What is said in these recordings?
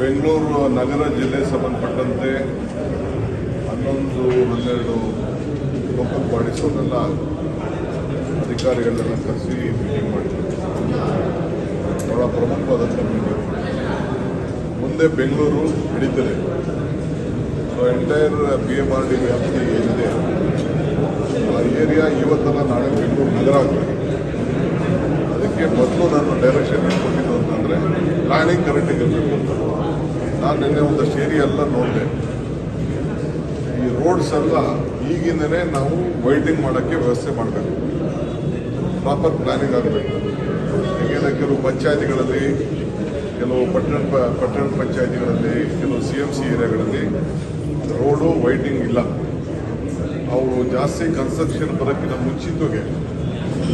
ಬೆಂಗಳೂರು ನಗರ ಜಿಲ್ಲೆ ಸಂಬಂಧಪಟ್ಟಂತೆ ಹನ್ನೊಂದು, ಹನ್ನೆರಡು ಲೋಕಲ್ ಬಾಡೀಸ್ ಅಧಿಕಾರಿಗಳನ್ನ ಕರೆಸಿ ಮೀಟಿಂಗ್ ಮಾಡಿದ್ರು ಬಹಳ ಪ್ರಮುಖವಾದಂಥ ಮೀಟಿಂಗ್ ಮುಂದೆ Bengaluru ಹಿಡಿತದೆ so entire B M R D ವ್ಯಾಪ್ತಿ ಏನಿದೆ, ಆ ಏರಿಯಾ ಇವತ್ತಲ್ಲ ನಾಳೆ ಬೆಂಗಳೂರು ನಗರ ಆಗ್ತದೆ. ಅದಕ್ಕೆ ಮೊದಲು ನಾನು ಡೈರೆಕ್ಷನ್ ಕೊಟ್ಟಿದ್ದು ಅಂತಂದರೆ ಪ್ಲಾನಿಂಗ್ ಕರೆಕ್ಟಾಗಿ ಇರಬೇಕು ಅಂತ ನಾನು ನಿನ್ನೆ ಒಂದಷ್ಟು ಏರಿಯಾ ಎಲ್ಲ ನೋಡಿದೆ. ಈ ರೋಡ್ಸ್ ಎಲ್ಲ ಈಗಿಂದನೇ ನಾವು ವೈಟಿಂಗ್ ಮಾಡೋಕ್ಕೆ ವ್ಯವಸ್ಥೆ ಮಾಡಬೇಕು. ಪ್ರಾಪರ್ ಪ್ಲಾನಿಂಗ್ ಆಗಬೇಕು. ಯಾಕೆಂದರೆ ಕೆಲವು ಪಂಚಾಯತಿಗಳಲ್ಲಿ, ಕೆಲವು ಪಟ್ಟಣ ಪಟ್ಟಣ ಪಂಚಾಯತಿಗಳಲ್ಲಿ, ಕೆಲವು ಸಿ ಎಂ ಸಿ ಏರಿಯಾಗಳಲ್ಲಿ ರೋಡು ವೈಟಿಂಗ್ ಇಲ್ಲ. ಅವರು ಜಾಸ್ತಿ ಕನ್ಸ್ಟ್ರಕ್ಷನ್ ಬರೋಕ್ಕಿಂತ ಮುಂಚಿತವಾಗಿ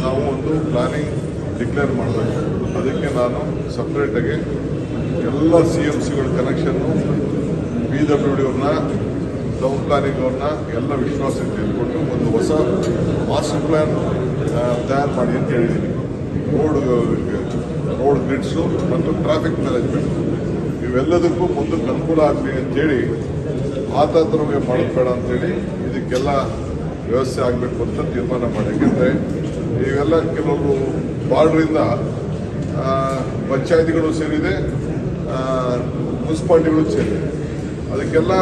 ನಾವು ಒಂದು ಪ್ಲಾನಿಂಗ್ ಡಿಕ್ಲೇರ್ ಮಾಡಬೇಕು. ಅದಕ್ಕೆ ನಾನು ಸಪ್ರೇಟಾಗಿ ಎಲ್ಲ ಸಿ ಎಂ ಸಿಗಳ ಕನೆಕ್ಷನ್ನು ಬಿ ಡಬ್ಲ್ಯೂ ಡಿ ಅವ್ರನ್ನ ಟೌನ್ ಪ್ಲಾನಿಂಗ್ ಅವ್ರನ್ನ ಎಲ್ಲ ವಿಶ್ವಾಸಕ್ಕೆ ತೆಗೆದುಕೊಂಡು ಒಂದು ಹೊಸ ಮಾಸ್ಟರ್ ಪ್ಲ್ಯಾನ್ ತಯಾರು ಮಾಡಿ ಅಂತ ಹೇಳಿದ್ದೀನಿ ರೋಡ್ ರೋಡ್ ಗ್ರಿಡ್ಸು ಮತ್ತು ಟ್ರಾಫಿಕ್ ಮ್ಯಾನೇಜ್ಮೆಂಟ್ ಇವೆಲ್ಲದಕ್ಕೂ ಮುಂದಕ್ಕೆ ಅನುಕೂಲ ಆಗಲಿ ಅಂತೇಳಿ ಆತಾತರವಾಗಿ ಮಾಡಬೇಡ ಬೇಡ ಅಂತೇಳಿ ಇದಕ್ಕೆಲ್ಲ ವ್ಯವಸ್ಥೆ ಆಗಬೇಕು ಅಂತ ತೀರ್ಮಾನ ಮಾಡಿ ಯಾಕೆಂದರೆ ಇವೆಲ್ಲ ಕೆಲವರು ಬಾರ್ಡ್ರಿಂದ ಪಂಚಾಯತಿಗಳು ಸೇರಿದೆ ಮುನ್ಸಿಪಾಲ್ಟಿಗಳು ಸೇರಿದೆ. ಅದಕ್ಕೆಲ್ಲ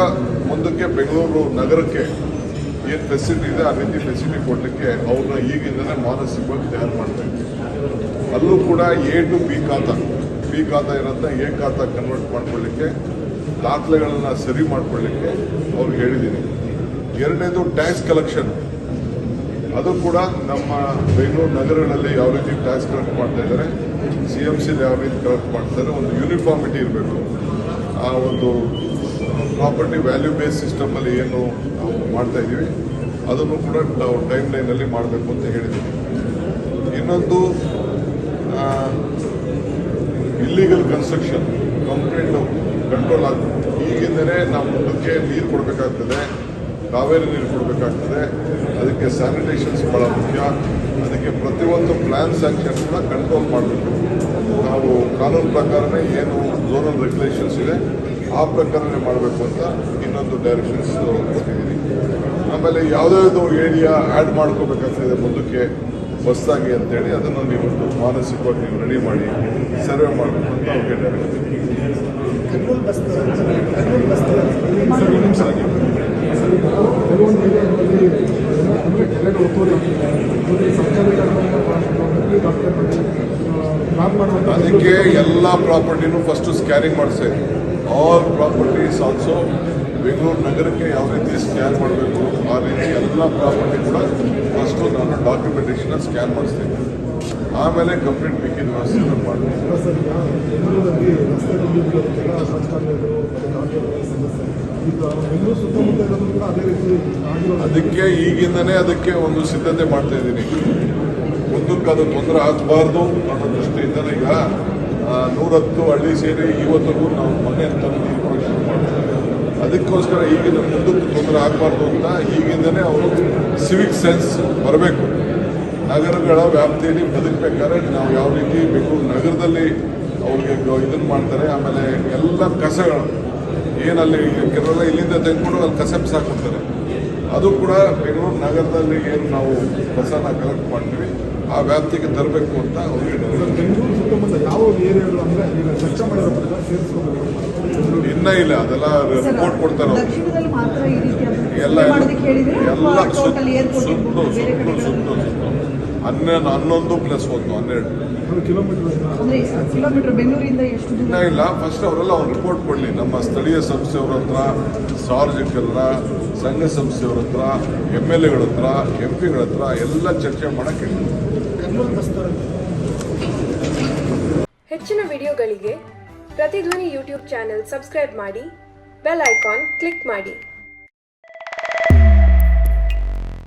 ಮುಂದಕ್ಕೆ ಬೆಂಗಳೂರು ನಗರಕ್ಕೆ ಏನು ಫೆಸಿಲಿಟಿ ಇದೆ, ಆ ರೀತಿ ಫೆಸಿಲಿಟಿ ಕೊಡಲಿಕ್ಕೆ ಅವ್ರನ್ನ ಈಗಿಂದಲೇ ಮಾನಸಿಕವಾಗಿ ತಯಾರು ಮಾಡ್ತಾರೆ ಅಲ್ಲೂ ಕೂಡ ಎ ಟು ಬಿ ಖಾತಾ ಬಿ ಖಾತಾ ಇರೋದನ್ನ ಎ ಖಾತಾ ಕನ್ವರ್ಟ್ ಮಾಡ್ಕೊಳ್ಳಿಕ್ಕೆ, ದಾಖಲೆಗಳನ್ನು ಸರಿ ಮಾಡ್ಕೊಳ್ಳಿಕ್ಕೆ ಅವ್ರಿಗೆ ಹೇಳಿದ್ದೀನಿ ಎರಡನೇದು ಟ್ಯಾಕ್ಸ್ ಕಲೆಕ್ಷನ್ ಅದು ಕೂಡ ನಮ್ಮ ಬೆಂಗಳೂರು ನಗರಗಳಲ್ಲಿ ಯಾವ ರೀತಿ ಟ್ಯಾಕ್ಸ್ ಕಲೆಕ್ಟ್ ಮಾಡ್ತಾ ಇದ್ದಾರೆ ಸಿ ಎಂ ಸಿಲಿ ಯಾವ ರೀತಿ ಕಲೆಕ್ಟ್ ಮಾಡ್ತಾರೆ ಒಂದು ಯೂನಿಫಾರ್ಮಿಟಿ ಇರಬೇಕು. ಆ ಒಂದು ಪ್ರಾಪರ್ಟಿ ವ್ಯಾಲ್ಯೂ ಬೇಸ್ ಸಿಸ್ಟಮಲ್ಲಿ ಏನು ನಾವು ಮಾಡ್ತಾ ಇದ್ದೀವಿ, ಅದನ್ನು ಕೂಡ ನಾವು ಟೈಮ್ ಲೈನಲ್ಲಿ ಮಾಡಬೇಕು ಅಂತ ಹೇಳಿದ್ದೀವಿ. ಇನ್ನೊಂದು ಇಲ್ಲಿಗಲ್ ಕನ್ಸ್ಟ್ರಕ್ಷನ್ ಕಂಪ್ಲೀಟ್ ಕಂಟ್ರೋಲ್ ಆಗಬೇಕು. ಈಗಿಂದಲೇ ನಾವು ಮುಂದಕ್ಕೆ ನೀರು ಕೊಡಬೇಕಾಗ್ತದೆ. ಕಾವೇರಿ ನೀರು ಕೊಡಬೇಕಾಗ್ತದೆ. ಅದಕ್ಕೆ ಸ್ಯಾನಿಟೇಷನ್ಸ್ ಭಾಳ ಮುಖ್ಯ. ಅದಕ್ಕೆ ಪ್ರತಿಯೊಂದು ಪ್ಲ್ಯಾನ್ ಕೂಡ ಕಂಟ್ರೋಲ್ ಮಾಡಬೇಕು. ನಾವು ಕಾನೂನು ಪ್ರಕಾರನೇ ಏನು ಝೋನಲ್ ರೆಗ್ಯುಲೇಷನ್ಸ್ ಇದೆ, ಆ ಪ್ರಕಾರನೇ ಮಾಡಬೇಕು ಅಂತ ಇನ್ನೊಂದು ಡೈರೆಕ್ಷನ್ಸ್ ಕೊಟ್ಟಿದ್ದೀನಿ. ಆಮೇಲೆ ಯಾವುದಾದ್ರು ಏರಿಯಾ ಆ್ಯಡ್ ಮಾಡ್ಕೋಬೇಕಾಗ್ತದೆ ಮುಂದಕ್ಕೆ ಹೊಸದಾಗಿ ಅಂತೇಳಿ ಅದನ್ನು ನೀವು ಮಾನಸಿಕವಾಗಿ ನೀವು ರೆಡಿ ಮಾಡಿ ಸರ್ವೆ ಮಾಡಬೇಕು ಅಂತ ಅವ್ರಿಗೆ ಡೈರೆಕ್ಷನ್ ಅದಕ್ಕೆ ಎಲ್ಲ ಪ್ರಾಪರ್ಟಿನೂ ಫಸ್ಟು ಸ್ಕ್ಯಾನಿಂಗ್ ಮಾಡಿಸಿ. ಆಲ್ ಪ್ರಾಪರ್ಟೀಸ್ ಆಲ್ಸೋ ಬೆಂಗಳೂರು ನಗರಕ್ಕೆ ಯಾವ ರೀತಿ ಸ್ಕ್ಯಾನ್ ಮಾಡಬೇಕು, ಆ ರೀತಿ ಎಲ್ಲ ಪ್ರಾಪರ್ಟಿ ಕೂಡ ಫಸ್ಟು ನಾನು ಡಾಕ್ಯುಮೆಂಟೇಷನ್ನ ಸ್ಕ್ಯಾನ್ ಮಾಡಿಸ್ತೀನಿ ಆಮೇಲೆ ಕಂಪ್ಲೀಟ್ ಬೇಕಿದ್ದ ವ್ಯವಸ್ಥೆ ನಾನು ಅದಕ್ಕೆ ಈಗಿಂದನೇ ಅದಕ್ಕೆ ಒಂದು ಸಿದ್ಧತೆ ಮಾಡ್ತಾ ಇದ್ದೀನಿ. ಮುಂದಕ್ಕೆ ಅದು ತೊಂದರೆ ಆಗಬಾರ್ದು ಅನ್ನೋ ದೃಷ್ಟಿಯಿಂದ ಈಗ ನೂರತ್ತು ಹಳ್ಳಿ ಸೇರಿ ಇವತ್ತಿಗೂ ನಾವು ಮನೆ ತಂದು ಮಾಡ್ತೀವಿ ಅದಕ್ಕೋಸ್ಕರ ಈಗಿನ ಮುಂದಕ್ಕೆ ತೊಂದರೆ ಆಗಬಾರ್ದು ಅಂತ ಈಗಿಂದನೇ ಅವರು ಸಿವಿಕ್ ಸೆನ್ಸ್ ಬರಬೇಕು. ನಗರಗಳ ವ್ಯಾಪ್ತಿಯಲ್ಲಿ ಬದುಕಬೇಕಾದ್ರೆ ನಾವು ಯಾವ ರೀತಿ ಬೆಂಗಳೂರು ನಗರದಲ್ಲಿ ಅವ್ರಿಗೆ ಇದನ್ನು ಮಾಡ್ತಾರೆ, ಆಮೇಲೆ ಎಲ್ಲ ಕಸಗಳು ಏನಲ್ಲಿ ಕೆಲವೆಲ್ಲ ಇಲ್ಲಿಂದ ತೆಗೆದುಕೊಂಡು ಅಲ್ಲಿ ಕಸ ಬಿಸಾಕ್ಬಿಡ್ತಾರೆ ಅದು ಕೂಡ ಬೆಂಗಳೂರು ನಗರದಲ್ಲಿ ಏನು ನಾವು ಕಸನ ಕಲೆಕ್ಟ್ ಮಾಡ್ತೀವಿ. ಆ ವ್ಯಾಪ್ತಿಗೆ ತರಬೇಕು ಅಂತ ಅವ್ರಿಗೆ ಬೆಂಗಳೂರು ಸುತ್ತಮುತ್ತ ಯಾವ ಏರಿಯಾಗಳು ಅಂದರೆ ಈಗ ಸ್ವಚ್ಛ ಮಾಡಿರೋ ಪ್ರಕಾರ ಸೇರಿಸ್ಕೋಬೇಕು ಇನ್ನೂ ಇಲ್ಲ ಅದೆಲ್ಲ ರಿಪೋರ್ಟ್ ಕೊಡ್ತಾರೆ ಅವ್ರು. ಮಾತ್ರ ಈ ರೀತಿ ಎಲ್ಲ ಮಾಡೋದಕ್ಕೆ ಹೇಳಿದ್ರೆ ಎಲ್ಲ ಟೋಟಲ್ ಏರ್ಪೋರ್ಟ್ ಸುತ್ತು ಬೇರೆ ಸುತ್ತು ಕಡೆ ಸುತ್ತು ಸುತ್ತು ಹನ್ನೊಂದು ಪ್ಲಸ್ ಒಂದು ಹನ್ನೆರಡು. ಅದು ಕಿಲೋಮೀಟರ್ ಅಂದ್ರೆ ಕಿಲೋಮೀಟರ್ ಬೆಂಗಳೂರಿಂದ ಎಷ್ಟು ದೂರ? ಇಲ್ಲ ಫಸ್ಟ್ ಅವರೆಲ್ಲ ಅವ್ರು ರಿಪೋರ್ಟ್ ಕೊಡಲಿ. ನಮ್ಮ ಸ್ಥಳೀಯ ಸಂಸ್ಥೆಯವ್ರ ಹತ್ರ ಸಾರ್ವಜನಿಕರ ಸಂಘ ಸಂಸ್ಥೆಯವ್ರ ಹತ್ರ ಎಂ ಎಲ್ ಎಗಳ ಹತ್ರ ಎಂ ಪಿಗಳ ಹತ್ರ ಎಲ್ಲ ಚರ್ಚೆ ಮಾಡಕ್ಕೆ ಹೆಚ್ಚಿನ ವಿಡಿಯೋಗಳಿಗೆ ಪ್ರತಿಧ್ವನಿ ಯೂಟ್ಯೂಬ್ ಚಾನೆಲ್ ಸಬ್ಸ್ಕ್ರೈಬ್ ಮಾಡಿ ಬೆಲ್ ಐಕಾನ್ ಕ್ಲಿಕ್ ಮಾಡಿ.